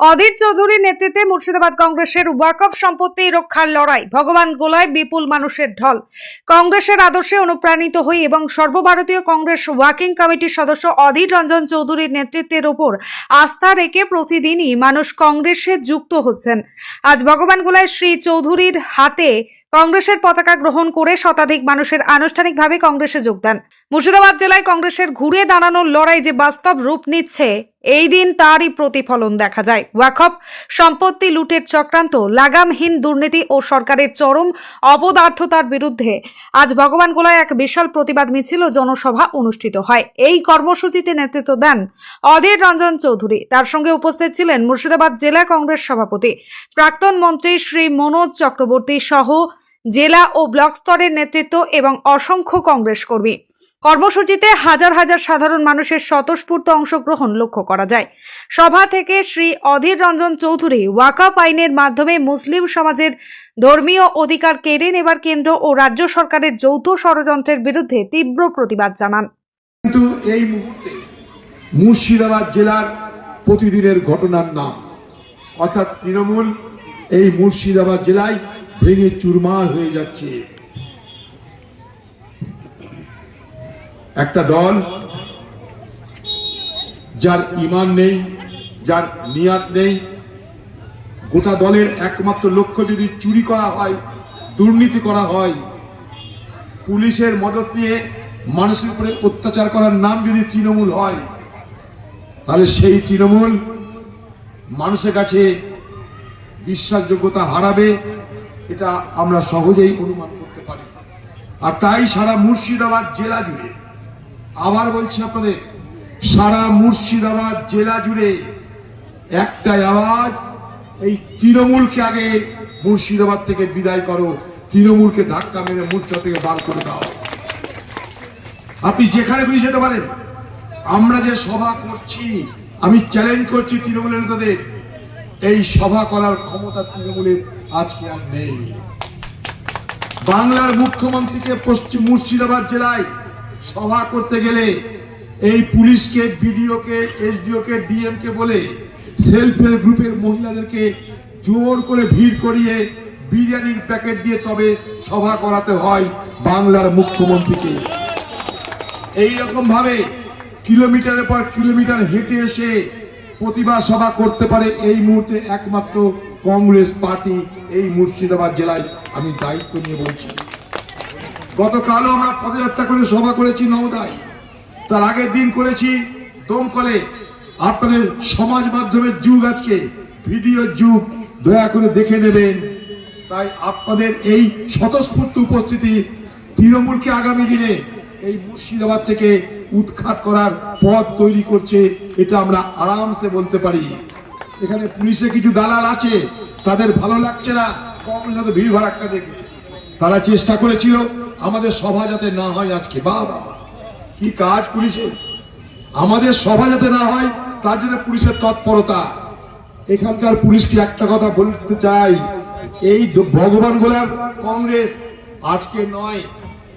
অধীর চৌধুরীর নেতৃত্বে মুর্শিদাবাদ কংগ্রেসের ওয়াকফ সম্পত্তি রক্ষার লড়াই। ভগবান গোলায় বিপুল মানুষের ঢল। কংগ্রেসের আদর্শে অনুপ্রাণিত হই এবং সর্বভারতীয় কংগ্রেস ওয়ার্কিং কমিটির সদস্য অধীর রঞ্জন চৌধুরীর নেতৃত্বের ওপর আস্থা রেখে প্রতিদিনই মানুষ কংগ্রেসে যুক্ত হচ্ছেন। আজ ভগবান গোলায় শ্রী চৌধুরীর হাতে কংগ্রেসের পতাকা গ্রহণ করে শতাধিক মানুষের আনুষ্ঠানিকভাবে কংগ্রেসে যোগদান। মুর্শিদাবাদ জেলায় কংগ্রেসের ঘুরে দাঁড়ানোর লড়াই যে বাস্তব রূপ নিচ্ছে এই দিন তারই প্রতিফলন দেখা যায়। ওয়াকফ, সম্পত্তি লুটের চক্রান্ত, লাগামহীন দুর্নীতি ও সরকারের চরম অপদার্থতার বিরুদ্ধে আজ ভগবান গোলায় এক বিশাল প্রতিবাদ মিছিল ও জনসভা অনুষ্ঠিত হয়। এই কর্মসূচিতে নেতৃত্ব দেন অধীর রঞ্জন চৌধুরী। তার সঙ্গে উপস্থিত ছিলেন মুর্শিদাবাদ জেলা কংগ্রেস সভাপতি, প্রাক্তন মন্ত্রী শ্রী মনোজ চক্রবর্তী সহ জেলা ও ব্লক স্তরের নেতৃত্ব এবং অসংখ্য কংগ্রেস কর্মী। কর্মসূচিতে হাজার হাজার সাধারণ মানুষের স্বতঃস্ফূর্ত অংশগ্রহণ লক্ষ্য করা যায়। সভা থেকে শ্রী অধীর রঞ্জন চৌধুরী ওয়াকাপ আইনের মাধ্যমে মুসলিম সমাজের ধর্মীয় অধিকার কেড়ে নেবার কেন্দ্র ও রাজ্য সরকারের যৌথ ষড়যন্ত্রের বিরুদ্ধে তীব্র প্রতিবাদ জানান। কিন্তু এই মুহূর্তে মুর্শিদাবাদ জেলার প্রতিদিনের ঘটনার নাম, অর্থাৎ তৃণমূল এই মুর্শিদাবাদ জেলায় ভেঙে চুরমার হয়ে যাচ্ছে। একটা দল যার ইমান নেই, যার নিয়াত নেই, গোটা দলের একমাত্র লক্ষ্য যদি চুরি করা হয়, দুর্নীতি করা হয়, পুলিশের মদত নিয়ে মানুষের উপরে অত্যাচার করার নাম যদি তৃণমূল হয়, তাহলে সেই তৃণমূল মানুষের কাছে বিশ্বাসযোগ্যতা হারাবে, এটা আমরা সহজেই অনুমান করতে পারি। আর তাই সারা মুর্শিদাবাদ জেলা জুড়ে আবার বলছি আপনাদের, সারা মুর্শিদাবাদ জেলা জুড়ে একটাই আওয়াজ, এই তৃণমূলকে আগে মুর্শিদাবাদ থেকে বিদায় করো, তৃণমূলকে ধাক্কা মেরে মুর্শিদা থেকে বার করে দাও। আপনি যেখানে খুশি যেতে পারেন আমরা যে সভা করছি, আমি চ্যালেঞ্জ করছি তৃণমূলের নেতাদের, এই সভা করার ক্ষমতা তৃণমূলের আজকে আর নেই। বাংলার মুখ্যমন্ত্রীকে পশ্চিম মুর্শিদাবাদ জেলায় সভা করতে গেলে এই পুলিশকে, বিডিওকে, এসডিওকে, ডিএমকে বলে সেলফ হেল্প গ্রুপের মহিলাদেরকে জোর করে ভিড় করিয়ে বিরিয়ানির প্যাকেট দিয়ে তবে সভা করাতে হয় বাংলার মুখ্যমন্ত্রীকে। এই ভাবে কিলোমিটারের পর কিলোমিটার হেঁটে এসে প্রতিবাদ সভা করতে পারে এই মুহূর্তে একমাত্র কংগ্রেস পার্টি এই মুর্শিদাবাদ জেলায়। আমি দায়িত্ব নিয়ে বলছি। গতকালও আমরা পদযাত্রা করে সভা করেছি নওদায়। তার আগের দিন করেছি দমকলে। আপনাদের সমাজ মাধ্যমের যুগ আজকে। ভিডিওর যুগ, দয়া করে দেখে নেবেন। তাই আপনাদের এই স্বতঃস্ফূর্ত উপস্থিতি তৃণমূলকে আগামী দিনে এই মুর্শিদাবাদ থেকে উৎখাত করার পথ তৈরি করছে, এটা আমরা আরামসে বলতে পারি। এখানে পুলিশে কিছু দালাল আছে, তাদের ভালো লাগছে না কংগ্রেস ভিড় ভাড়াক্কা দেখে। তারা চেষ্টা করেছিল আমাদের সভা যাতে না হয় আজকে। বা বাবা কি কাজ পুলিশের আমাদের সভা যাতে না হয়, তার জন্য পুলিশের তৎপরতা। এখানকার পুলিশকে একটা কথা বলতে চাই। এই ভগবান গোলার কংগ্রেস আজকে নয়।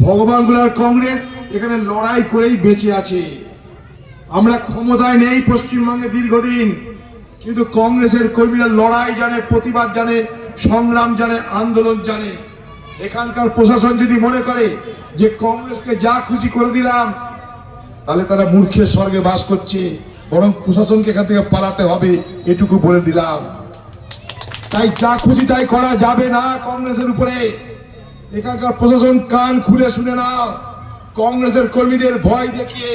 ভগবান গোলার কংগ্রেস এখানে লড়াই করেই বেঁচে আছে। আমরা ক্ষমতায় নেই পশ্চিমবঙ্গে দীর্ঘদিন। কিন্তু কংগ্রেসের কর্মীরা লড়াই জানে, প্রতিবাদ জানে, সংগ্রাম জানে, আন্দোলন জানে। এখানকার প্রশাসন যদি মনে করে যে কংগ্রেসকে যা খুশি করে দিলাম, তাহলে তারা মূর্খের স্বর্গে বাস করছে। বরং প্রশাসনকে এখান থেকে পালাতে হবে, এটুকু বলে দিলাম। তাই যা খুশি তাই করা যাবে না কংগ্রেসের উপরে। এখানকার প্রশাসন কান খুলে শুনে নাও। কংগ্রেসের কর্মীদের ভয় দেখিয়ে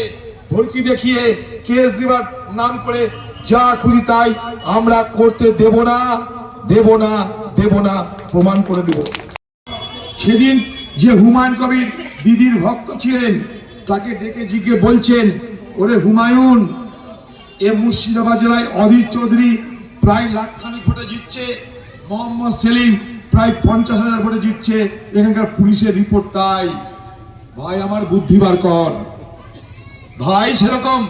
ভড়কি দেখিয়ে কেস দিবার নাম করে যা খুশি তাই আমরা করতে দেব না দেব না দেব না, প্রমাণ করে দেব। সেদিন যে হুমায়ুন কবির দিদির ভক্ত ছিলেন, তাকে ডেকে জিকে বলছেন, ওরে হুমায়ুন, এ মুর্শিদাবাদ জেলায় অধীর চৌধুরী প্রায় লাখ খানিক ভোটে জিতছে, মোহাম্মদ সেলিম প্রায় পঞ্চাশ হাজার ভোটে জিতছে, এখানকার পুলিশের রিপোর্ট তাই ভাই, আমার বুদ্ধি বার কর। ভাই, সেরকম।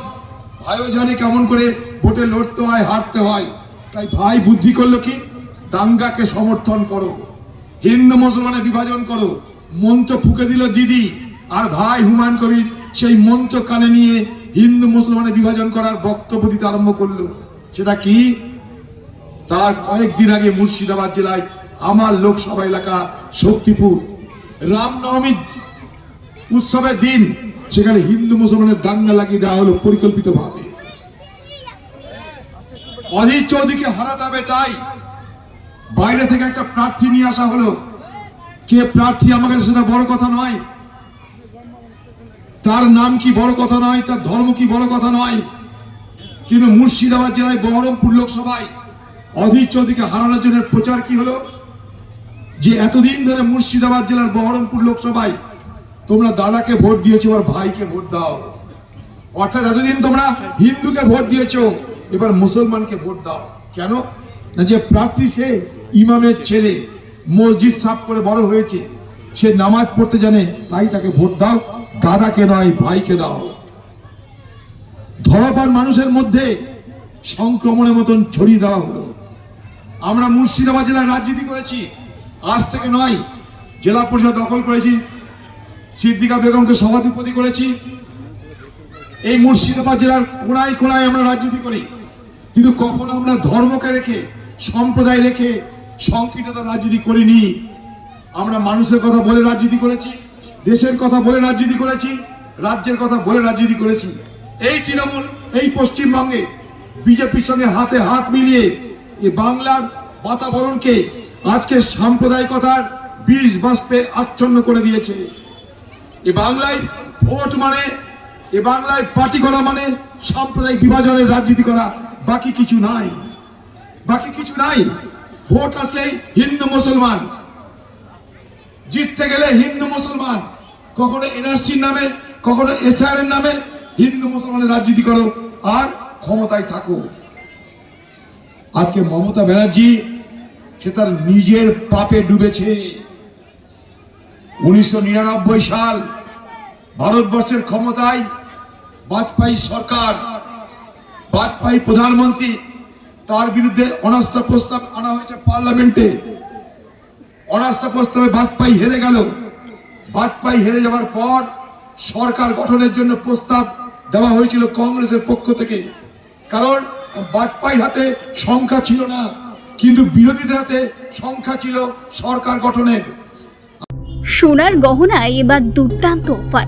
ভাইও জানে কেমন করে ভোটে লড়তে হয়, হারতে হয়। তাই ভাই, বুদ্ধি করল কি? দাঙ্গাকে সমর্থন করো। হিন্দু মুসলমানের বিভাজন করো। মন্ত্র ফুকে দিল দিদি। আর ভাই হুমায়ুন কবির সেই মন্ত্র কানে নিয়ে হিন্দু মুসলমানের বিভাজন করার বক্তব্য দিতে আরম্ভ করল। সেটা কি? তার কয়েকদিন আগে মুর্শিদাবাদ জেলায় আমার লোকসভা এলাকা শক্তিপুর। রামনবমী উৎসবের দিন সেখানে হিন্দু মুসলমানের দাঙ্গা লাগিয়ে দেওয়া হলো পরিকল্পিত ভাবে অধীর চৌধুরীকে হারাতে হবে তাই বাইরে থেকে একটা প্রার্থী নিয়ে আসা হলো। কে প্রার্থী? আমার কাছে সেটা বড় কথা নয়। তার নাম কি বড় কথা নয়? তার ধর্ম কি বড় কথা নয়? কিন্তু মুর্শিদাবাদ জেলায় বহরমপুর লোকসভায় অধীর চৌধুরীকে হারানোর জন্য প্রচার কি হলো? যে এতদিন ধরে মুর্শিদাবাদ জেলার বহরমপুর লোকসভায় তোমরা দাদাকে ভোট দিয়েছ এবার ভাইকে ভোট দাও। অর্থাৎ এতদিন তোমরা হিন্দুকে ভোট দিয়েছ, এবার মুসলমানকে ভোট দাও। কেন? না যে প্রার্থী সে ইমামের ছেলে মসজিদ সাফ করে বড় হয়েছে। সে নামাজ পড়তে জানে, তাই তাকে ভোট দাও। দাদাকে নয়, ভাইকে দাও। ধরাপান মানুষের মধ্যে সংক্রমণের মতন ছড়িয়ে দেওয়া হলো। আমরা মুর্শিদাবাদ জেলায় রাজনীতি করেছি। আজ থেকে নয়, জেলা পরিষদ দখল করেছি। সিদ্দিকা বেগমকে সভাধিপতি করেছি। এই মুর্শিদাবাদ জেলার কোনায় কোনায় আমরা রাজনীতি করি। কিন্তু কখনো আমরা ধর্মকে রেখে, সম্প্রদায় রেখে সংকীর্ণতা রাজনীতি করিনি, আমরা মানুষের কথা বলে রাজনীতি করেছি, দেশের কথা বলে রাজনীতি করেছি, রাজ্যের কথা বলে রাজনীতি করেছি। এই তৃণমূল, এই পশ্চিমবঙ্গে বিজেপির সঙ্গে হাতে হাত মিলিয়ে এই বাংলার বাতাবরণকে আজকে সাম্প্রদায়িকতার বীজ বাষ্পে আচ্ছন্ন করে দিয়েছে। এ বাংলায় ভোট মানে এ বাংলায় পার্টি করা মানে সাম্প্রদায়িক বিভাজনের রাজনীতি করা। বাকি কিছু নাই। বাকি কিছু নাই। ভোট আসলেই হিন্দু মুসলমান। জিততে গেলে হিন্দু মুসলমান। কখনো এনআরসির নামে, কখনো এসআর এর নামে হিন্দু মুসলমানের রাজনীতি করো আর ক্ষমতায় থাকো। আজকে মমতা ব্যানার্জি, সে তার নিজের পাপে ডুবেছে। উনিশশো নিরানব্বই সাল ভারতবর্ষের ক্ষমতায় বাজপেয়ী সরকার, বাজপেয়ী প্রধানমন্ত্রী তার বিরুদ্ধে অনাস্থা প্রস্তাব আনা হয়েছে পার্লামেন্টে। অনাস্থা প্রস্তাবে বাজপেয়ী হেরে গেল। বাজপেয়ী হেরে যাওয়ার পর সরকার গঠনের জন্য প্রস্তাব দেওয়া হয়েছিল কংগ্রেসের পক্ষ থেকে। কারণ বাজপেয়ীর হাতে সংখ্যা ছিল না, কিন্তু বিরোধীদের হাতে সংখ্যা ছিল সরকার গঠনের। সোনার গহনায় এবার দুর্দান্ত অফার।